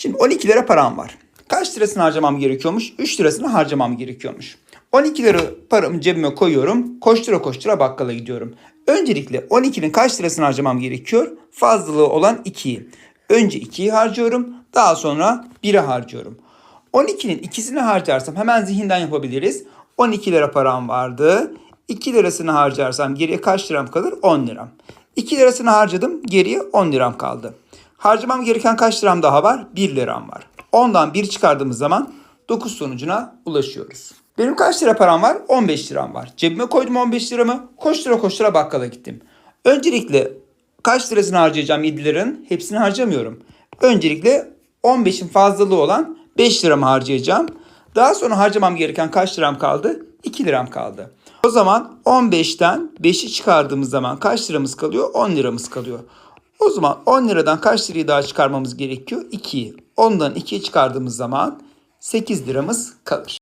Şimdi 12 lira param var. Kaç lirasını harcamam gerekiyormuş? 3 lirasını harcamam gerekiyormuş. 12 lira paramı cebime koyuyorum. Koştura koştura bakkala gidiyorum. Öncelikle 12'nin kaç lirasını harcamam gerekiyor? Fazlalığı olan 2'yi. Önce 2'yi harcıyorum. Daha sonra 1'i harcıyorum. 12'nin ikisini harcarsam hemen zihinden yapabiliriz. 12 lira param vardı. 2 lirasını harcarsam geriye kaç liram kalır? 10 liram. 2 lirasını harcadım. Geriye 10 liram kaldı. Harcamam gereken kaç liram daha var? 1 liram var. 10'dan 1 çıkardığımız zaman 9 sonucuna ulaşıyoruz. Benim kaç lira param var? 15 liram var. Cebime koydum 15 liramı. Koştura koştura bakkala gittim. Öncelikle kaç lirasını harcayacağım 7 liranın? Hepsini harcamıyorum. Öncelikle 15'in fazlalığı olan 5 liramı harcayacağım. Daha sonra harcamam gereken kaç liram kaldı? 2 liram kaldı. O zaman 15'ten 5'i çıkardığımız zaman kaç liramız kalıyor? 10 liramız kalıyor. O zaman 10 liradan kaç lirayı daha çıkarmamız gerekiyor? 2'yi. 10'dan 2'yi çıkardığımız zaman 8 liramız kalır.